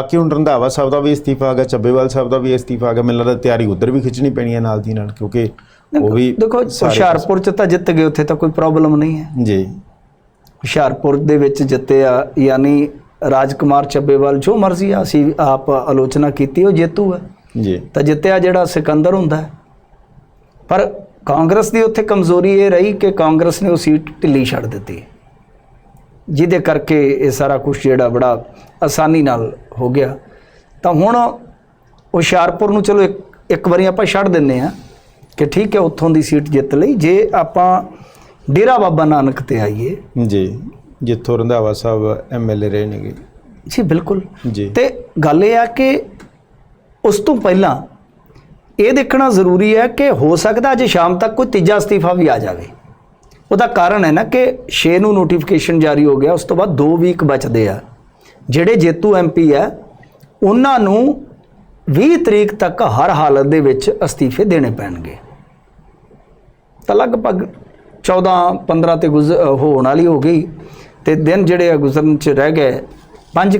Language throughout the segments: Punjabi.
ਬਾਕੀ ਹੁਣ ਰੰਧਾਵਾ ਸਾਹਿਬ ਦਾ ਵੀ ਇਸਤੀਫਾ ਆ ਗਿਆ ਚੱਬੇਵਾਲ ਸਾਹਿਬ ਦਾ ਵੀ ਇਸਤੀਫਾ ਆ ਗਿਆ। ਮੈਨੂੰ ਲੱਗਦਾ ਤਿਆਰੀ ਉਧਰ ਵੀ ਖਿੱਚਣੀ ਪੈਣੀ ਹੈ ਨਾਲ ਦੀ ਨਾਲ ਕਿਉਂਕਿ ਉਹ ਵੀ ਦੇਖੋ ਹੁਸ਼ਿਆਰਪੁਰ ਚ ਤਾਂ ਜਿੱਤ ਗਏ ਉੱਥੇ ਤਾਂ ਕੋਈ ਪ੍ਰੋਬਲਮ ਨਹੀਂ ਹੈ। ਜੀ। ਹੁਸ਼ਿਆਰਪੁਰ ਦੇ ਵਿੱਚ ਜਿੱਤੇ ਆ ਯਾਨੀ ਰਾਜਕੁਮਾਰ ਚੱਬੇਵਾਲ ਜੋ ਮਰਜ਼ੀ ਆ ਅਸੀਂ ਆਪ ਆਲੋਚਨਾ ਕੀਤੀ ਉਹ ਜੇਤੂ ਹੈ। ਜੀ। ਤਾਂ ਜਿੱਤਿਆ ਜਿਹੜਾ ਸਿਕੰਦਰ ਹੁੰਦਾ। ਪਰ ਕਾਂਗਰਸ ਦੀ ਉੱਥੇ ਕਮਜ਼ੋਰੀ ਇਹ ਰਹੀ ਕਿ ਕਾਂਗਰਸ ਨੇ ਉਹ ਸੀਟ ਢਿੱਲੀ ਛੱਡ ਦਿੱਤੀ। ਜਿਹਦੇ ਕਰਕੇ ਇਹ ਸਾਰਾ ਕੁਝ ਜਿਹੜਾ ਬੜਾ ਆਸਾਨੀ ਨਾਲ ਹੋ ਗਿਆ। ਤਾਂ ਹੁਣ ਹੁਸ਼ਿਆਰਪੁਰ ਨੂੰ ਚਲੋ ਇੱਕ ਇੱਕ ਵਾਰੀ ਆਪਾਂ ਛੱਡ ਦਿੰਨੇ ਆ ਕਿ ਠੀਕ ਹੈ ਉੱਥੋਂ ਦੀ ਸੀਟ ਜਿੱਤ ਲਈ। ਜੇ ਆਪਾਂ ਡੇਰਾ ਬਾਬਾ ਨਾਨਕ ਤੇ ਆਈਏ। ਜੀ ਜਿੱਥੋਂ ਰੰਧਾਵਾ ਸਾਹਿਬ ਐਮਐਲਏ ਰਹੇ ਨੇਗੇ। ਜੀ ਬਿਲਕੁਲ। ਜੀ। ਤੇ ਗੱਲ ਇਹ ਆ ਕਿ ਉਸ ਤੋਂ ਪਹਿਲਾਂ ਇਹ ਦੇਖਣਾ ਜ਼ਰੂਰੀ ਹੈ ਕਿ ਹੋ ਸਕਦਾ ਅੱਜ ਸ਼ਾਮ ਤੱਕ ਕੋਈ ਤੀਜਾ ਅਸਤੀਫਾ ਵੀ ਆ ਜਾਵੇ। ਉਹਦਾ ਕਾਰਨ ਹੈ ਨਾ ਕਿ 6 ਨੂੰ ਨੋਟੀਫਿਕੇਸ਼ਨ ਜਾਰੀ ਹੋ ਗਿਆ ਉਸ ਤੋਂ ਬਾਅਦ 2 ਵੀਕ ਬਚਦੇ ਆ। ਜਿਹੜੇ ਜੇਤੂ ਐਮਪੀ ਆ ਉਹਨਾਂ ਨੂੰ 20 ਤਰੀਕ ਤੱਕ ਹਰ ਹਾਲਤ ਦੇ ਵਿੱਚ ਅਸਤੀਫੇ ਦੇਣੇ ਪੈਣਗੇ। ਤਾਂ ਲਗਭਗ 14 15 ਤੇ ਹੋਣ ਵਾਲੀ ਹੋ ਗਈ ਤੇ ਦਿਨ ਜਿਹੜੇ ਆ ਗੁਜ਼ਰਨ ਚ ਰਹਿ ਗਏ ਪੰਜ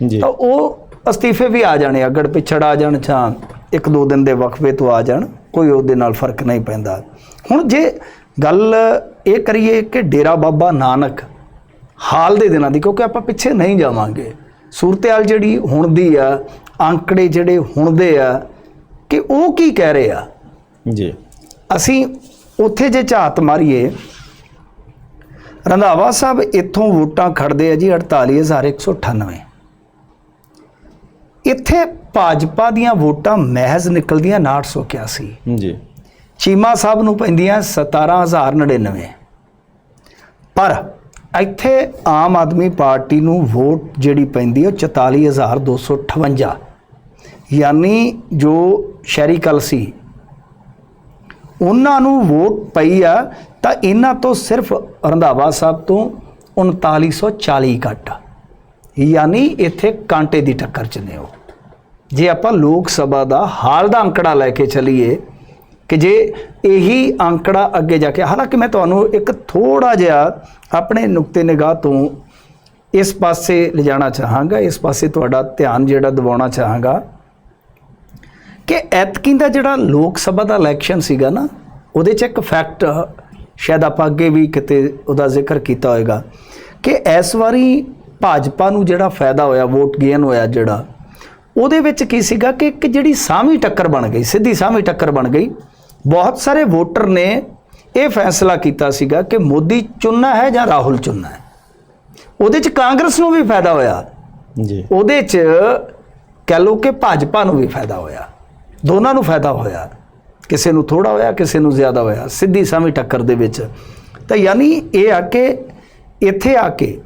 ਜੀ। ਤਾਂ ਉਹ ਅਸਤੀਫੇ ਵੀ ਆ ਜਾਣੇ ਅਗੜ ਪਿਛੜ ਆ ਜਾਣ ਜਾਂ ਇੱਕ ਦੋ ਦਿਨ ਦੇ ਵਕਫੇ ਤੋਂ ਆ ਜਾਣ ਕੋਈ ਉਹਦੇ ਨਾਲ ਫ਼ਰਕ ਨਹੀਂ ਪੈਂਦਾ। ਹੁਣ ਜੇ ਗੱਲ ਇਹ ਕਰੀਏ ਕਿ ਡੇਰਾ ਬਾਬਾ ਨਾਨਕ ਹਾਲ ਦੇ ਦਿਨਾਂ ਦੀ ਕਿਉਂਕਿ ਆਪਾਂ ਪਿੱਛੇ ਨਹੀਂ ਜਾਵਾਂਗੇ। ਸੂਰਤੇਹਾਲ ਜਿਹੜੀ ਹੁਣ ਦੀ ਆ ਅੰਕੜੇ ਜਿਹੜੇ ਹੁਣ ਦੇ ਆ ਕਿ ਉਹ ਕੀ ਕਹਿ ਰਹੇ ਆ? ਜੀ। ਅਸੀਂ ਉੱਥੇ ਜੇ ਝਾਤ ਮਾਰੀਏ ਰੰਧਾਵਾ ਸਾਹਿਬ ਇੱਥੋਂ ਵੋਟਾਂ ਖੜਦੇ ਆ ਜੀ 48198 ਇੱਥੇ ਭਾਜਪਾ ਦੀਆਂ ਵੋਟਾਂ ਮਹਿਜ਼ ਨਿਕਲਦੀਆਂ 981 ਜੀ। ਚੀਮਾ ਸਾਹਿਬ ਨੂੰ ਪੈਂਦੀਆਂ 17099 ਪਰ ਇੱਥੇ ਆਮ ਆਦਮੀ ਪਾਰਟੀ ਨੂੰ ਵੋਟ ਜਿਹੜੀ ਪੈਂਦੀ ਹੈ ਉਹ 44258 ਯਾਨੀ ਜੋ ਸ਼ਹਿਰੀ ਕਲ ਸੀ, ਉਹਨਾਂ ਨੂੰ ਵੋਟ ਪਈ ਆ ਤਾਂ ਇਹਨਾਂ ਤੋਂ ਸਿਰਫ ਰੰਧਾਵਾ ਸਾਹਿਬ ਤੋਂ 3940 ਘੱਟ। ਯਾਨੀ ਇੱਥੇ ਕਾਂਟੇ ਦੀ ਟੱਕਰ ਚ ਨੇ ਉਹ। ਜੇ ਆਪਾਂ ਲੋਕ ਸਭਾ ਦਾ ਹਾਲ ਦਾ ਅੰਕੜਾ ਲੈ ਕੇ ਚੱਲੀਏ ਕਿ ਜੇ ਇਹੀ ਅੰਕੜਾ ਅੱਗੇ ਜਾ ਕੇ, ਹਾਲਾਂਕਿ ਮੈਂ ਤੁਹਾਨੂੰ ਇੱਕ ਥੋੜਾ ਜਿਹਾ ਆਪਣੇ ਨੁਕਤੇ ਨਿਗਾਹ ਤੋਂ ਇਸ ਪਾਸੇ ਲਿਜਾਣਾ ਚਾਹਾਂਗਾ, ਇਸ ਪਾਸੇ ਤੁਹਾਡਾ ਧਿਆਨ ਜਿਹੜਾ ਦਿਵਾਉਣਾ ਚਾਹਾਂਗਾ ਕਿ ਐਤਕੀ ਦਾ ਜਿਹੜਾ ਲੋਕ ਸਭਾ ਦਾ ਇਲੈਕਸ਼ਨ ਸੀਗਾ ਨਾ, ਉਹਦੇ 'ਚ ਇੱਕ ਫੈਕਟ ਸ਼ਾਇਦ ਆਪਾਂ ਅੱਗੇ ਵੀ ਕਿਤੇ ਉਹਦਾ ਜ਼ਿਕਰ ਕੀਤਾ ਹੋਵੇਗਾ ਕਿ ਇਸ ਵਾਰੀ ਭਾਜਪਾ ਨੂੰ ਜਿਹੜਾ ਫਾਇਦਾ ਹੋਇਆ ਵੋਟ ਗੇਨ ਹੋਇਆ ਜਿਹੜਾ, ਉਹਦੇ ਵਿੱਚ ਕੀ ਸੀਗਾ ਕਿ ਇੱਕ ਜਿਹੜੀ ਸਾਹਮਣੀ ਟੱਕਰ ਬਣ ਗਈ, ਸਿੱਧੀ ਸਾਹਮਣੀ ਟੱਕਰ ਬਣ ਗਈ। ਬਹੁਤ ਸਾਰੇ ਵੋਟਰ ਨੇ ਇਹ ਫੈਸਲਾ ਕੀਤਾ ਸੀਗਾ ਕਿ ਮੋਦੀ ਚੁਣਨਾ ਹੈ ਜਾਂ ਰਾਹੁਲ ਚੁਣਨਾ ਹੈ। ਉਹਦੇ 'ਚ ਕਾਂਗਰਸ ਨੂੰ ਵੀ ਫਾਇਦਾ ਹੋਇਆ। ਜੀ। ਉਹਦੇ 'ਚ ਕਹਿ ਲਓ ਕਿ ਭਾਜਪਾ ਨੂੰ ਵੀ ਫਾਇਦਾ ਹੋਇਆ। ਦੋਨਾਂ ਨੂੰ ਫਾਇਦਾ ਹੋਇਆ। ਕਿਸੇ ਨੂੰ ਥੋੜਾ ਹੋਇਆ ਕਿਸੇ ਨੂੰ ਜ਼ਿਆਦਾ ਹੋਇਆ। ਸਿੱਧੀ ਸਾਮੀ ਟੱਕਰ ਦੇ ਵਿੱਚ। ਤਾਂ ਯਾਨੀ ਇਹ ਆ ਕਿ ਇੱਥੇ ਆ ਕੇ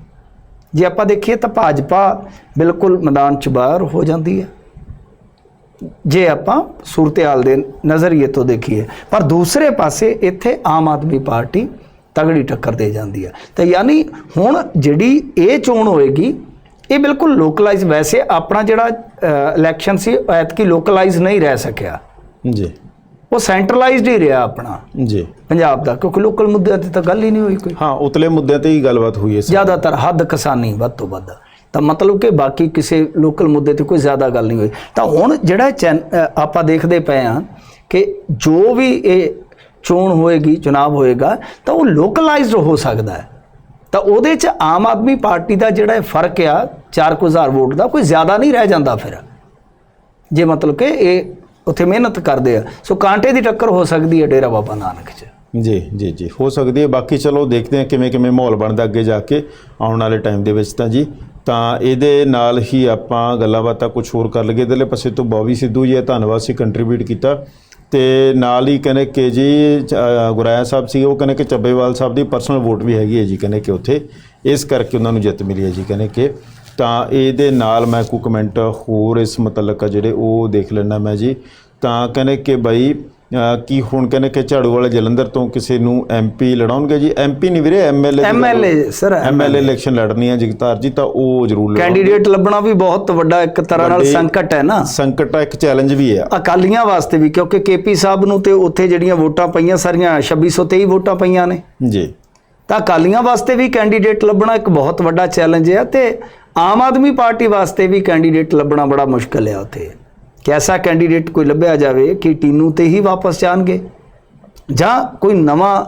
ਜੇ ਆਪਾਂ ਦੇਖੀਏ ਤਾਂ ਭਾਜਪਾ ਬਿਲਕੁਲ ਮੈਦਾਨ 'ਚ ਬਾਹਰ ਹੋ ਜਾਂਦੀ ਹੈ। ਜੇ ਆਪਾਂ ਸੂਰਤੇਹਾਲ ਦੇ ਨਜ਼ਰੀਏ ਤੋਂ ਦੇਖੀਏ ਪਰ ਦੂਸਰੇ ਪਾਸੇ ਇੱਥੇ ਆਮ ਆਦਮੀ ਪਾਰਟੀ ਤਗੜੀ ਟੱਕਰ ਦੇ ਜਾਂਦੀ ਹੈ। ਤਾਂ ਯਾਨੀ ਹੁਣ ਜਿਹੜੀ ਇਹ ਚੋਣ ਹੋਏਗੀ ਇਹ ਬਿਲਕੁਲ ਲੋਕਲਾਈਜ਼ ਵੈਸੇ ਆਪਣਾ ਜਿਹੜਾ ਇਲੈਕਸ਼ਨ ਸੀ ਐਤਕੀ ਲੋਕਲਾਈਜ਼ ਨਹੀਂ ਰਹਿ ਸਕਿਆ। ਜੀ। ਉਹ ਸੈਂਟਰਲਾਈਜ਼ਡ ਹੀ ਰਿਹਾ ਆਪਣਾ। ਜੀ। ਪੰਜਾਬ ਦਾ ਕਿਉਂਕਿ ਲੋਕਲ ਮੁੱਦਿਆਂ ਤੇ ਤਾਂ ਗੱਲ ਹੀ ਨਹੀਂ ਹੋਈ ਕੋਈ। ਹਾਂ ਉਤਲੇ ਮੁੱਦਿਆਂ ਤੇ ਹੀ ਗੱਲਬਾਤ ਹੋਈ ਹੈ। ਜ਼ਿਆਦਾਤਰ ਹੱਦ ਕਿਸਾਨੀ ਵੱਧ ਤੋਂ ਵੱਧ। ਤਾਂ ਮਤਲਬ ਕਿ ਬਾਕੀ ਕਿਸੇ ਲੋਕਲ ਮੁੱਦੇ ਤੇ ਕੋਈ ਜ਼ਿਆਦਾ ਗੱਲ ਨਹੀਂ ਹੋਈ। ਤਾਂ ਹੁਣ ਜਿਹੜਾ ਚੈਨ- ਆਪਾਂ ਦੇਖਦੇ ਪਏ ਆ ਕਿ ਜੋ ਵੀ ਇਹ ਚੋਣ ਹੋਏਗੀ, ਚੁਣਾਵ ਹੋਏਗਾ, ਤਾਂ ਉਹ ਲੋਕਲਾਈਜ਼ਡ ਹੋ ਸਕਦਾ ਹੈ। ਤਾਂ ਉਹਦੇ 'ਚ ਆਮ ਆਦਮੀ ਪਾਰਟੀ ਦਾ ਜਿਹੜਾ ਫ਼ਰਕ ਆ 4000 ਵੋਟ ਦਾ, ਕੋਈ ਜ਼ਿਆਦਾ ਨਹੀਂ ਰਹਿ ਜਾਂਦਾ ਫਿਰ। ਜੇ ਮਤਲਬ ਕਿ ਇਹ ਉੱਥੇ ਮਿਹਨਤ ਕਰਦੇ ਆ। ਸੋ ਕਾਂਟੇ ਦੀ ਟੱਕਰ ਹੋ ਸਕਦੀ ਹੈ ਡੇਰਾ ਬਾਬਾ ਨਾਨਕ 'ਚ। ਜੀ ਜੀ ਜੀ। ਹੋ ਸਕਦੀ ਹੈ। ਬਾਕੀ ਚਲੋ ਦੇਖਦੇ ਹਾਂ ਕਿਵੇਂ ਕਿਵੇਂ ਮਾਹੌਲ ਬਣਦਾ ਅੱਗੇ ਜਾ ਕੇ ਆਉਣ ਵਾਲੇ ਟਾਈਮ ਦੇ ਵਿੱਚ ਤਾਂ ਜੀ। ਤਾਂ ਇਹਦੇ ਨਾਲ ਹੀ ਆਪਾਂ ਗੱਲਾਂ ਬਾਤਾਂ ਕੁਝ ਹੋਰ ਕਰ ਲਈਏ। ਇਧਰਲੇ ਪਾਸੇ ਤੋਂ ਬੌਬੀ ਸਿੱਧੂ ਜੀ ਦਾ ਧੰਨਵਾਦ ਸੀ ਕੰਟਰੀਬਿਊਟ ਕੀਤਾ। ਤੇ ਨਾਲ ਹੀ ਕਹਿੰਦੇ ਕਿ ਜੀ ਗੁਰਾਇਆ ਸਾਹਿਬ ਸੀ, ਉਹ ਕਹਿੰਦੇ ਕਿ ਚੱਬੇਵਾਲ ਸਾਹਿਬ ਦੀ ਪਰਸਨਲ ਵੋਟ ਵੀ ਹੈਗੀ ਹੈ ਜੀ, ਕਹਿੰਦੇ ਕਿ ਉੱਥੇ। ਇਸ ਕਰਕੇ ਉਹਨਾਂ ਨੂੰ ਜਿੱਤ ਮਿਲੀ ਹੈ ਜੀ, ਕਹਿੰਦੇ ਕਿ। ਤਾਂ ਇਹਦੇ ਨਾਲ ਮੈਂ ਕੋਈ ਕਮੈਂਟ ਹੋਰ ਇਸ ਮੁਤਲਕ ਆ ਜਿਹੜੇ ਉਹ ਦੇਖ ਲੈਣਾ ਮੈਂ ਜੀ। ਤਾਂ ਕਹਿੰਦੇ ਕਿ ਬਈ ਕੀ ਹੁਣ ਕਹਿੰਦੇ ਕਿ ਝਾੜੂ ਵਾਲੇ ਜਲੰਧਰ ਤੋਂ ਕਿਸੇ ਨੂੰ ਐਮਪੀ ਲੜਾਉਣਗੇ ਜੀ? ਐਮਪੀ ਨਹੀਂ ਵੀਰੇ MLA MLA sir MLA election ਲੜਨੀ ਹੈ ਜਗਤਾਰ ਜੀ ਤਾਂ ਉਹ ਜ਼ਰੂਰ ਲੜਾਓ ਕੈਂਡੀਡੇਟ ਲੱਭਣਾ ਵੀ ਬਹੁਤ ਵੱਡਾ ਇੱਕ ਤਰ੍ਹਾਂ ਨਾਲ ਸੰਕਟ ਹੈ ਨਾ। ਸੰਕਟ ਆ ਇੱਕ ਚੈਲੰਜ ਵੀ ਹੈ ਅਕਾਲੀਆਂ ਵਾਸਤੇ ਵੀ ਕਿਉਂਕਿ ਕੇਪੀ ਸਾਹਿਬ ਨੂੰ ਤੇ ਉੱਥੇ ਜਿਹੜੀਆਂ ਵੋਟਾਂ ਪਈਆਂ ਸਾਰੀਆਂ 2623 ਵੋਟਾਂ ਪਈਆਂ ਨੇ। ਜੀ। ਤਾਂ ਅਕਾਲੀਆਂ ਵਾਸਤੇ ਵੀ ਕੈਂਡੀਡੇਟ ਲੱਭਣਾ ਇੱਕ ਬਹੁਤ ਵੱਡਾ ਚੈਲੰਜ ਹੈ ਤੇ ਆਮ ਆਦਮੀ ਪਾਰਟੀ ਵਾਸਤੇ ਵੀ ਕੈਂਡੀਡੇਟ ਲੱਭਣਾ ਬੜਾ ਮੁਸ਼ਕਲ ਹੈ ਉੱਥੇ। ਕਿ ਐਸਾ ਕੈਂਡੀਡੇਟ ਕੋਈ ਲੱਭਿਆ ਜਾਵੇ ਕਿ ਟੀਨੂ ਤੇ ਹੀ ਵਾਪਸ ਜਾਣਗੇ ਜਾਂ ਕੋਈ ਨਵਾਂ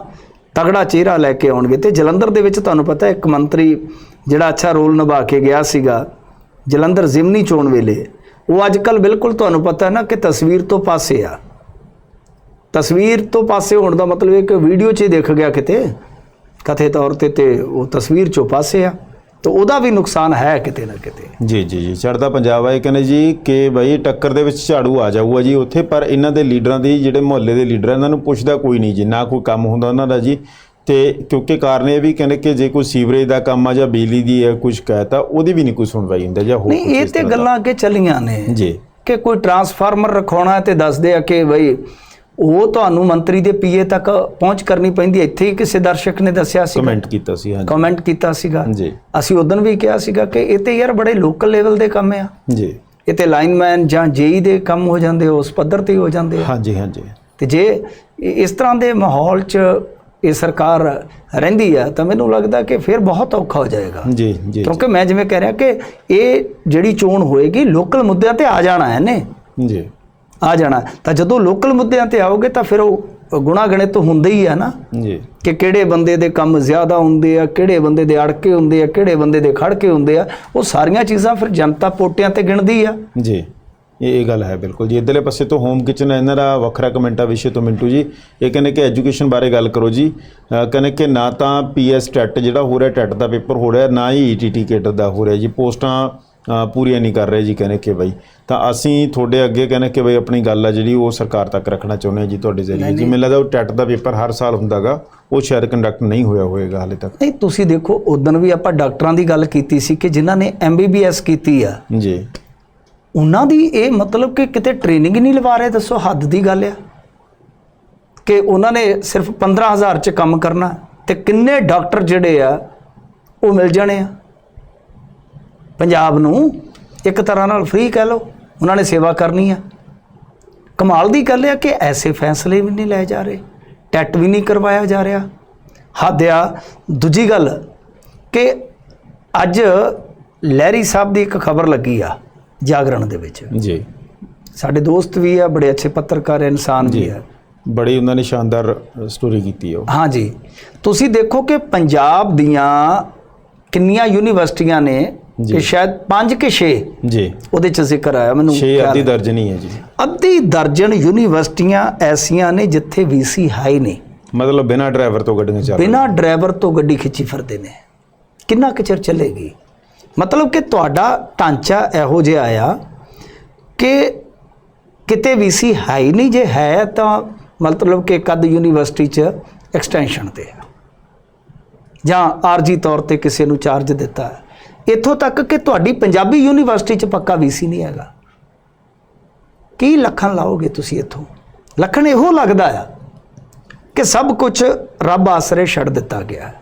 ਤਗੜਾ ਚਿਹਰਾ ਲੈ ਕੇ ਆਉਣਗੇ। ਤੇ ਜਲੰਧਰ ਦੇ ਵਿੱਚ ਤੁਹਾਨੂੰ ਪਤਾ ਇੱਕ ਮੰਤਰੀ ਜਿਹੜਾ ਅੱਛਾ ਰੋਲ ਨਿਭਾ ਕੇ ਗਿਆ ਸੀਗਾ, ਜਲੰਧਰ ਜ਼ਿਮਨੀ ਚੋਣ ਵੇਲੇ। ਉਹ ਅੱਜ ਕੱਲ ਬਿਲਕੁਲ ਤੁਹਾਨੂੰ ਪਤਾ ਨਾ ਕਿ ਤਸਵੀਰ ਤੋਂ ਪਾਸੇ ਆ। ਤਸਵੀਰ ਤੋਂ ਪਾਸੇ ਹੋਣ ਦਾ ਮਤਲਬ ਇਹ ਕਿ ਵੀਡੀਓ 'ਚ ਹੀ ਦੇਖ ਗਿਆ ਕਿਤੇ। ਕਥੇ ਤੌਰ ਤੇ ਤੇ ਉਹ ਤਸਵੀਰ 'ਚੋਂ ਪਾਸੇ ਆ। ਤਾਂ ਉਹਦਾ ਵੀ ਨੁਕਸਾਨ ਹੈ ਕਿਤੇ ਨਾ ਕਿਤੇ। ਜੀ ਜੀ ਜੀ ਚੜਦਾ ਪੰਜਾਬ ਆਏ ਕਹਿੰਦੇ ਜੀ ਕਿ ਬਈ ਟੱਕਰ ਦੇ ਵਿੱਚ ਝਾੜੂ ਆ ਜਾਊਗਾ ਜੀ ਉੱਥੇ ਪਰ ਇਹਨਾਂ ਦੇ ਲੀਡਰਾਂ ਦੀ ਜਿਹੜੇ ਮੁਹੱਲੇ ਦੇ ਲੀਡਰ ਇਹਨਾਂ ਨੂੰ ਪੁੱਛਦਾ ਕੋਈ ਨਹੀਂ ਜੀ ਨਾ ਕੋਈ ਕੰਮ ਹੁੰਦਾ ਉਹਨਾਂ ਦਾ ਜੀ। ਤੇ ਕਿਉਂਕਿ ਕਾਰਨ ਇਹ ਵੀ ਕਹਿੰਦੇ ਕਿ ਜੇ ਕੋਈ ਸੀਵਰੇਜ ਦਾ ਕੰਮ ਆ ਜਾਂ ਬਿਜਲੀ ਦੀ ਹੈ ਕੋਈ ਸ਼ਿਕਾਇਤ ਆ ਉਹਦੀ ਵੀ ਨਹੀਂ ਕੋਈ ਸੁਣਵਾਈ ਹੁੰਦਾ ਜਾਂ ਹੋਰ ਨਹੀਂ ਇਹ ਤੇ। ਗੱਲਾਂ ਅੱਗੇ ਚੱਲੀਆਂ ਨੇ ਜੀ। ਕਿ ਕੋਈ ਟਰਾਂਸਫਾਰਮਰ ਰਖਾਉਣਾ ਹੈ ਤੇ ਦੱਸਦੇ ਆ ਕਿ ਬਈ ਉਹ ਤੁਹਾਨੂੰ ਮੰਤਰੀ ਦੇ ਪੀਏ ਤੱਕ ਪਹੁੰਚ ਕਰਨੀ ਪੈਂਦੀ। ਇੱਥੇ ਹੀ ਕਿਸੇ ਦਰਸ਼ਕ ਨੇ ਦੱਸਿਆ ਸੀ ਕਮੈਂਟ ਕੀਤਾ ਸੀ ਹਾਂਜੀ। ਕਮੈਂਟ ਕੀਤਾ ਸੀਗਾ। ਜੀ। ਅਸੀਂ ਉਦੋਂ ਵੀ ਕਿਹਾ ਸੀਗਾ ਕਿ ਇਹ ਤੇ ਯਾਰ ਬੜੇ ਲੋਕਲ ਲੈਵਲ ਦੇ ਕੰਮ ਆ। ਜੀ। ਇਹ ਤੇ ਲਾਈਨਮੈਨ ਜਾਂ ਜੇਈ ਦੇ ਕੰਮ ਹੋ ਜਾਂਦੇ ਉਸ ਪੱਧਰ ਤੇ ਹੀ ਜਾਂਦੇ ਹਾਂਜੀ ਹਾਂਜੀ। ਤੇ ਜੇ ਇਸ ਤਰ੍ਹਾਂ ਦੇ ਮਾਹੌਲ 'ਚ ਇਹ ਸਰਕਾਰ ਰਹਿੰਦੀ ਆ ਤਾਂ ਮੈਨੂੰ ਲੱਗਦਾ ਕਿ ਫਿਰ ਬਹੁਤ ਔਖਾ ਹੋ ਜਾਏਗਾ। ਜੀ ਜੀ ਕਿਉਂਕਿ ਮੈਂ ਜਿਵੇਂ ਕਹਿ ਰਿਹਾ ਕਿ ਇਹ ਜਿਹੜੀ ਚੋਣ ਹੋਏਗੀ ਲੋਕਲ ਮੁੱਦਿਆਂ ਤੇ ਆ ਜਾਣਾ ਹੈ ਨੇ ਜੀ। ਆ ਜਾਣਾ। ਤਾਂ ਜਦੋਂ ਲੋਕਲ ਮੁੱਦਿਆਂ ਤੇ ਆਓਗੇ ਤਾਂ ਫਿਰ ਉਹ ਗੁਣਾ ਗਣਿਤ ਹੁੰਦੇ ਹੀ ਆ ਨਾ। ਜੀ। ਕਿ ਕਿਹੜੇ ਬੰਦੇ ਦੇ ਕੰਮ ਜ਼ਿਆਦਾ ਹੁੰਦੇ ਆ ਕਿਹੜੇ ਬੰਦੇ ਦੇ ਅੜਕੇ ਹੁੰਦੇ ਆ ਕਿਹੜੇ ਬੰਦੇ ਦੇ ਖੜਕੇ ਹੁੰਦੇ ਆ ਉਹ ਸਾਰੀਆਂ ਚੀਜ਼ਾਂ ਫਿਰ ਜਨਤਾ ਪੋਟਿਆਂ ਤੇ ਗਿਣਦੀ ਆ। ਜੀ। ਇਹ ਇਹ ਗੱਲ ਹੈ ਬਿਲਕੁਲ ਜੀ। ਇਧਰਲੇ ਪਾਸੇ ਤੋਂ ਹੋਮ ਕਿਚਨ ਇਹਨਾਂ ਦਾ ਵੱਖਰਾ ਕਮੈਂਟ ਵਿਸ਼ੇ ਤੋਂ ਮਿੰਟੂ ਜੀ। ਇਹ ਕਹਿੰਦੇ ਕਿ ਐਜੂਕੇਸ਼ਨ ਬਾਰੇ ਗੱਲ ਕਰੋ ਜੀ। ਕਹਿੰਦੇ ਕਿ ਨਾ ਤਾਂ ਪੀਐਸ ਟੈਟ ਜਿਹੜਾ ਹੋ ਰਿਹਾ ਟੈਟ ਦਾ ਪੇਪਰ ਹੋ ਰਿਹਾ ਨਾ ਹੀ ਈਟੀਟੀ ਕੇਟ ਦਾ ਹੋ ਰਿਹਾ ਜੀ। ਪੋਸਟਾਂ ਪੂਰੀਆਂ ਨਹੀਂ ਕਰ ਰਹੇ ਜੀ ਕਹਿੰਦੇ ਕਿ ਬਈ। ਤਾਂ ਅਸੀਂ ਤੁਹਾਡੇ ਅੱਗੇ ਕਹਿੰਦੇ ਕਿ ਬਈ ਆਪਣੀ ਗੱਲ ਆ ਜਿਹੜੀ ਉਹ ਸਰਕਾਰ ਤੱਕ ਰੱਖਣਾ ਚਾਹੁੰਦੇ ਹਾਂ ਜੀ ਤੁਹਾਡੇ ਜ਼ਰੀਏ। ਜੀ ਮੈਨੂੰ ਲੱਗਦਾ ਉਹ ਟੈਟ ਦਾ ਪੇਪਰ ਹਰ ਸਾਲ ਹੁੰਦਾਗਾ ਉਹ ਸ਼ਾਇਦ ਕੰਡਕਟ ਨਹੀਂ ਹੋਇਆ ਹੋਵੇਗਾ ਹਾਲੇ ਤੱਕ। ਨਹੀਂ ਤੁਸੀਂ ਦੇਖੋ ਉਦੋਂ ਵੀ ਆਪਾਂ ਡਾਕਟਰਾਂ ਦੀ ਗੱਲ ਕੀਤੀ ਸੀ ਕਿ ਜਿਨ੍ਹਾਂ ਨੇ ਐਮਬੀਬੀਐਸ ਕੀਤੀ ਆ ਜੀ। ਉਹਨਾਂ ਦੀ ਇਹ ਮਤਲਬ ਕਿ ਕਿਤੇ ਟ੍ਰੇਨਿੰਗ ਨਹੀਂ ਲਵਾ ਰਹੇ ਦੱਸੋ ਹੱਦ ਦੀ ਗੱਲ ਆ। ਕਿ ਉਹਨਾਂ ਨੇ ਸਿਰਫ 15000 ਚ ਕੰਮ ਕਰਨਾ ਤੇ ਕਿੰਨੇ ਡਾਕਟਰ ਜਿਹੜੇ ਆ ਉਹ ਮਿਲ ਜਾਣੇ ਆ। ਪੰਜਾਬ ਨੂੰ ਇੱਕ ਤਰ੍ਹਾਂ ਨਾਲ ਫ੍ਰੀ ਕਹਿ ਲਓ। ਉਹਨਾਂ ਨੇ ਸੇਵਾ ਕਰਨੀ ਆ। ਕਮਾਲ ਦੀ ਗੱਲ ਆ ਕਿ ਐਸੇ ਫੈਸਲੇ ਵੀ ਨਹੀਂ ਲਏ ਜਾ ਰਹੇ। ਟੈਟ ਵੀ ਨਹੀਂ ਕਰਵਾਇਆ ਜਾ ਰਿਹਾ। ਹੱਦ ਆ। ਦੂਜੀ ਗੱਲ ਕਿ ਅੱਜ ਲਹਿਰੀ ਸਾਹਿਬ ਦੀ ਇੱਕ ਖਬਰ ਲੱਗੀ ਆ ਜਾਗਰਣ ਦੇ ਵਿੱਚ। ਜੀ। ਸਾਡੇ ਦੋਸਤ ਵੀ ਆ ਬੜੇ ਅੱਛੇ ਪੱਤਰਕਾਰ ਇਨਸਾਨ ਵੀ ਆ। ਬੜੀ ਉਹਨਾਂ ਨੇ ਸ਼ਾਨਦਾਰ ਸਟੋਰੀ ਕੀਤੀ ਹੈ ਉਹ। ਹਾਂਜੀ ਤੁਸੀਂ ਦੇਖੋ ਕਿ ਪੰਜਾਬ ਦੀਆਂ ਕਿੰਨੀਆਂ ਯੂਨੀਵਰਸਿਟੀਆਂ ਨੇ ਜੀ। ਕਿ ਸ਼ਾਇਦ 5 ਕਿ 6 ਜੀ। ਉਹਦੇ ਚ ਜ਼ਿਕਰ ਆਇਆ ਮੈਨੂੰ 6 ਖਿਆਲ ਅੱਧੀ। ਦਰਜਨ ਹੀ ਹੈ ਜੀ। ਅੱਧੀ ਦਰਜਨ ਯੂਨੀਵਰਸਿਟੀਆਂ ਐਸੀਆਂ ਨੇ ਜਿੱਥੇ ਵੀਸੀ ਹਾਈ ਨੇ। ਮਤਲਬ ਬਿਨਾਂ ਡਰਾਈਵਰ ਤੋਂ ਗੱਡੀਆਂ ਚੱਲ ਬਿਨਾਂ ਡਰਾਈਵਰ ਤੋਂ ਗੱਡੀ ਖਿੱਚੀ ਫਿਰਦੇ ਨੇ। ਕਿੰਨਾ ਕੁ ਚਿਰ ਚੱਲੇਗੀ? ਮਤਲਬ ਕਿ ਤੁਹਾਡਾ ਢਾਂਚਾ ਇਹੋ ਜਿਹਾ ਆ ਕਿ ਕਿਤੇ ਵੀਸੀ ਹੈ ਹੀ ਨਹੀਂ ਜੇ ਹੈ ਤਾਂ ਮਤਲਬ ਕਿ ਕਦ ਯੂਨੀਵਰਸਿਟੀ 'ਚ ਐਕਸਟੈਂਸ਼ਨ ਤੇ ਜਾਂ ਆਰਜੀ ਤੌਰ ਤੇ ਕਿਸੇ ਨੂੰ ਚਾਰਜ ਦਿੱਤਾ। ਹੈ ਇੱਥੋਂ ਤੱਕ ਕਿ ਤੁਹਾਡੀ ਪੰਜਾਬੀ ਯੂਨੀਵਰਸਿਟੀ 'ਚ ਪੱਕਾ ਵੀਸੀ ਨਹੀਂ ਹੈਗਾ। ਕੀ ਲੱਖਣ ਲਾਓਗੇ ਤੁਸੀਂ ਇੱਥੋਂ? ਲੱਖਣ ਇਹੋ ਲੱਗਦਾ ਆ ਕਿ ਸਭ ਕੁਝ ਰੱਬ ਆਸਰੇ ਛੱਡ ਦਿੱਤਾ ਗਿਆ। ਹੈ